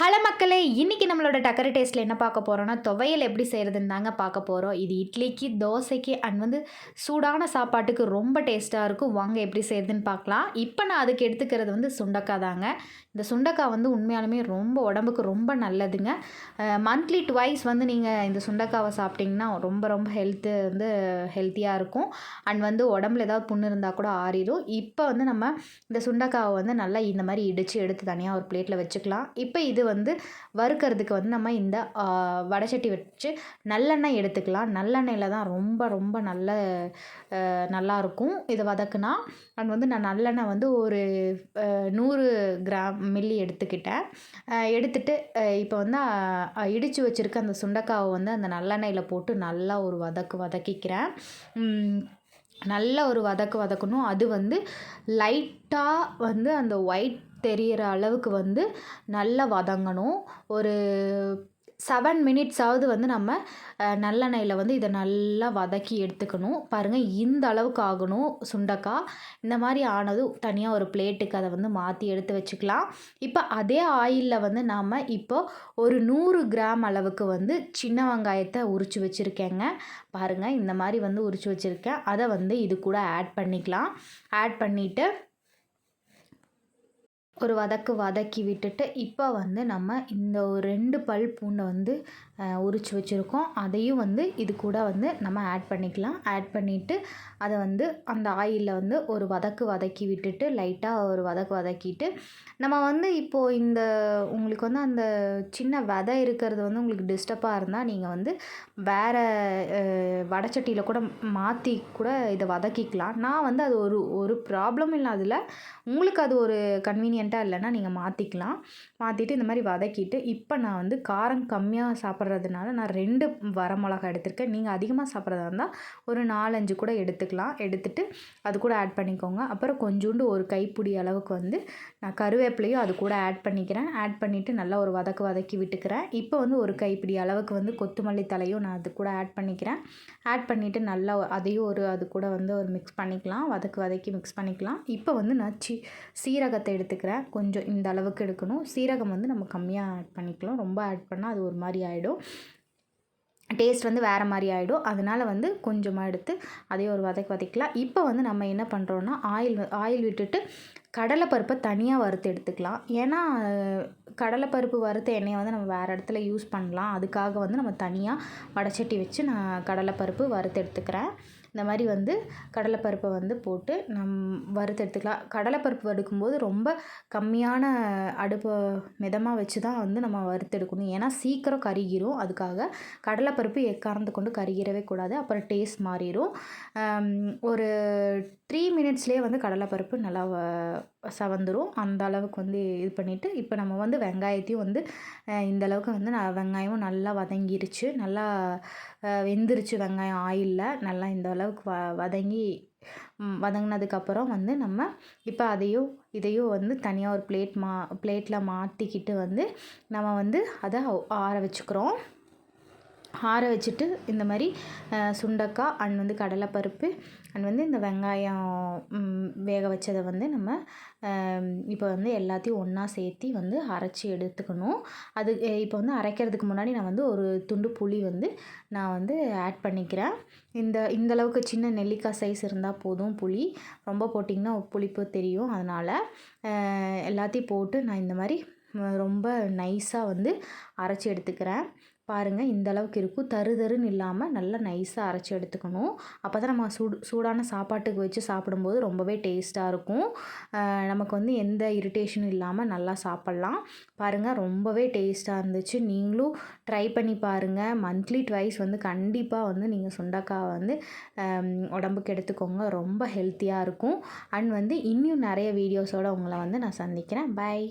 Hello மக்களே இன்றைக்கி நம்மளோட டக்கரை டேஸ்ட்டில் என்ன பார்க்க போகிறோன்னா துவையல் எப்படி செய்கிறதுன்னு தாங்க பார்க்க போகிறோம் இது இட்லிக்கு தோசைக்கு அண்ட் வந்து சூடான சாப்பாட்டுக்கு ரொம்ப டேஸ்ட்டாக இருக்கும். வாங்க எப்படி செய்கிறதுன்னு பார்க்கலாம். இப்போ நான் அதுக்கு எடுத்துக்கிறது வந்து சுண்டக்காய் தாங்க. இந்த சுண்டக்காய் வந்து உண்மையாலுமே ரொம்ப உடம்புக்கு ரொம்ப நல்லதுங்க. மந்த்லி ட்வைஸ் வந்து நீங்கள் இந்த சுண்டக்காவை சாப்பிட்டிங்கன்னா ரொம்ப ரொம்ப ஹெல்த்து வந்து ஹெல்த்தியாக இருக்கும். அண்ட் வந்து உடம்புல ஏதாவது புண்ணு இருந்தால் கூட ஆறிடும் இப்போ வந்து நம்ம இந்த சுண்டக்காவை வந்து நல்லா இந்த மாதிரி இடித்து எடுத்து தனியாக ஒரு பிளேட்டில் வச்சுக்கலாம். இப்போ இது வந்து வறுக்கிறதுக்கு வந்து நம்ம இந்த வடைச்சட்டி வச்சு நல்லெண்ணெய் எடுத்துக்கலாம். நல்லெண்ணெயில் தான் ரொம்ப ரொம்ப நல்ல நல்லாயிருக்கும் இதை வதக்குனா அண்ட் வந்து நான் நல்லெண்ணெய் வந்து ஒரு நூறு கிராம் மில்லி எடுத்துக்கிட்டேன். எடுத்துகிட்டு இப்போ வந்து இடித்து வச்சுருக்க அந்த சுண்டக்காவை வந்து அந்த நல்லெண்ணெயில் போட்டு நல்லா ஒரு வதக்கு வதக்கிக்கிறேன். நல்ல ஒரு வதக்கு வதக்கணும். அது வந்து லைட்டாக வந்து அந்த ஒயிட் தெரிகிற அளவுக்கு வந்து நல்லா வதங்கணும். ஒரு செவன் மினிட்ஸாவது வந்து நம்ம நல்லெண்ணெயில் வந்து இதை நல்லா வதக்கி எடுத்துக்கணும். பாருங்கள் இந்த அளவுக்கு ஆகணும் சுண்டக்காய் இந்த மாதிரி ஆனதும் தனியாக ஒரு பிளேட்டுக்கு அதை வந்து மாற்றி எடுத்து வச்சுக்கலாம். இப்போ அதே ஆயிலில் வந்து நாம் இப்போ ஒரு நூறு கிராம் அளவுக்கு வந்து சின்ன வெங்காயத்தை உரித்து வச்சுருக்கேங்க. பாருங்கள் இந்த மாதிரி வந்து உரித்து வச்சுருக்கேன். அதை வந்து இது கூட ஆட் பண்ணிக்கலாம். ஆட் பண்ணிவிட்டு ஒரு வதக்கு வதக்கி விட்டுட்டு இப்போ வந்து நம்ம இந்த ஒரு ரெண்டு பல் பூண்டை வந்து உரித்து வச்சுருக்கோம். அதையும் வந்து இது கூட வந்து நம்ம ஆட் பண்ணிக்கலாம். ஆட் பண்ணிவிட்டு அதை வந்து அந்த ஆயிலில் வந்து ஒரு வதக்கு வதக்கி விட்டுட்டு லைட்டாக ஒரு வதக்கு வதக்கிட்டு நம்ம வந்து இப்போது இந்த உங்களுக்கு வந்து அந்த சின்ன விதை இருக்கிறது வந்து உங்களுக்கு டிஸ்டர்பாக இருந்தால் நீங்கள் வந்து வேறு வடச்சட்டியில் கூட மாற்றி கூட இதை வதக்கிக்கலாம். நான் வந்து அது ஒரு ஒரு ப்ராப்ளம் இல்லை அதில் உங்களுக்கு அது ஒரு கன்வீனியண்ட்டாக இல்லைன்னா நீங்கள் மாற்றிக்கலாம் மாற்றிட்டு இந்த மாதிரி வதக்கிட்டு இப்போ நான் வந்து காரம் கம்மியாக சாப்பிட்றதுனால நான் ரெண்டு வரமிளகா எடுத்திருக்கேன். நீங்கள் அதிகமாக சாப்பிட்றதா இருந்தால் ஒரு நாலஞ்சு கூட எடுத்துக்கலாம். எடுத்துகிட்டு அது கூட ஆட் பண்ணிக்கோங்க. அப்புறம் கொஞ்சோண்டு ஒரு கைப்பிடி அளவுக்கு வந்து நான் கருவேப்பிலையும் அது கூட ஆட் பண்ணிக்கிறேன். ஆட் பண்ணிவிட்டு நல்லா ஒரு வதக்கு வதக்கி விட்டுக்கிறேன். இப்போ வந்து ஒரு கைப்பிடி அளவுக்கு வந்து கொத்தமல்லி தலையும் நான் அது கூட ஆட் பண்ணிக்கிறேன். ஆட் பண்ணிவிட்டு நல்லா அதையும் ஒரு அது கூட வந்து ஒரு மிக்ஸ் பண்ணிக்கலாம். வதக்கு வதக்கி மிக்ஸ் பண்ணிக்கலாம். இப்போ வந்து நான் சி சீரகத்தை எடுத்துக்கிறேன். கொஞ்சம் இந்த அளவுக்கு எடுக்கணும். சீரகம் வந்து நம்ம கம்மியாக ஆட் பண்ணிக்கலாம். ரொம்ப ஆட் பண்ணால் அது ஒரு மாதிரி ஆகிடும் டேஸ்ட் வந்து வேறு மாதிரி ஆகிடும் அதனால் வந்து கொஞ்சமாக எடுத்து அதே ஒரு வதக்கி வதக்கலாம் இப்போ வந்து நம்ம என்ன பண்ணுறோன்னா ஆயில் ஆயில் விட்டுட்டு கடலைப்பருப்பை தனியாக வறுத்து எடுத்துக்கலாம். ஏன்னா கடலைப்பருப்பு வறுத்த எண்ணெயை வந்து நம்ம வேறு இடத்துல யூஸ் பண்ணலாம். அதுக்காக வந்து நம்ம தனியாக வடச்சட்டி வச்சு நான் கடலைப்பருப்பு வறுத்து எடுத்துக்கிறேன். இந்த மாதிரி வந்து கடலைப்பருப்பை வந்து போட்டு நம் வறுத்து எடுத்துக்கலாம். கடலைப்பருப்பு எடுக்கும்போது ரொம்ப கம்மியான அடுப்பை மிதமாக வச்சு தான் வந்து நம்ம வறுத்து எடுக்கணும். ஏன்னா சீக்கிரம் கருகிரும். அதுக்காக கடலைப்பருப்பு எக்காரந்து கொண்டு கருகிறவே கூடாது. அப்புறம் டேஸ்ட் மாறிடும் ஒரு த்ரீ மினிட்ஸ்லேயே வந்து கடலைப்பருப்பு நல்லா சவந்துடும் அந்த அளவுக்கு வந்து இது பண்ணிவிட்டு இப்போ நம்ம வந்து வெங்காயத்தையும் வந்து இந்த அளவுக்கு வந்து நான் வெங்காயமும் நல்லா வதங்கிருச்சு. நல்லா வெந்துருச்சு வெங்காயம் ஆயிலில். நல்லா இந்த அளவுக்கு வ வதங்கி வதங்கினதுக்கப்புறம் வந்து நம்ம இப்போ அதையும் இதையும் வந்து தனியாக ஒரு பிளேட் மா பிளேட்டில் மாட்டிக்கிட்டு வந்து நம்ம வந்து அதை ஆற வச்சுக்கிறோம். ஆற வச்சுட்டு இந்த மாதிரி சுண்டக்காய் அண்ட் வந்து கடலைப்பருப்பு அண்ட் வந்து இந்த வெங்காயம் வேக வச்சதை வந்து நம்ம இப்போ வந்து எல்லாத்தையும் ஒன்றா சேர்த்தி வந்து அரைச்சி எடுத்துக்கணும். அது இப்போ வந்து அரைக்கிறதுக்கு முன்னாடி நான் வந்து ஒரு துண்டு புளி வந்து நான் வந்து ஆட் பண்ணிக்கிறேன். இந்த இந்த அளவுக்கு சின்ன நெல்லிக்காய் சைஸ் இருந்தால் போதும் புளி. ரொம்ப போட்டிங்கன்னா புளிப்பு தெரியும். அதனால் எல்லாத்தையும் போட்டு நான் இந்த மாதிரி ரொம்ப நைஸாக வந்து அரைச்சி எடுத்துக்கிறேன். பாருங்கள் இந்த அளவுக்கு இருக்கும். தரு தருன்னு இல்லாமல் நல்லா நைஸாக அரைச்சி எடுத்துக்கணும். அப்போ தான் நம்ம சூடு சூடான சாப்பாட்டுக்கு வச்சு சாப்பிடும்போது ரொம்பவே டேஸ்ட்டாக இருக்கும். நமக்கு வந்து எந்த இரிட்டேஷனும் இல்லாமல் நல்லா சாப்பிட்லாம். பாருங்கள் ரொம்பவே டேஸ்ட்டாக இருந்துச்சு. நீங்களும் ட்ரை பண்ணி பாருங்கள் மந்த்லி ட்வைஸ் வந்து கண்டிப்பாக வந்து நீங்கள் சுண்டக்காய் வந்து உடம்புக்கு எடுத்துக்கோங்க. ரொம்ப ஹெல்த்தியாக இருக்கும். அண்ட் வந்து இன்னும் நிறைய வீடியோஸோடு உங்களை வந்து நான் சந்திக்கிறேன். பாய்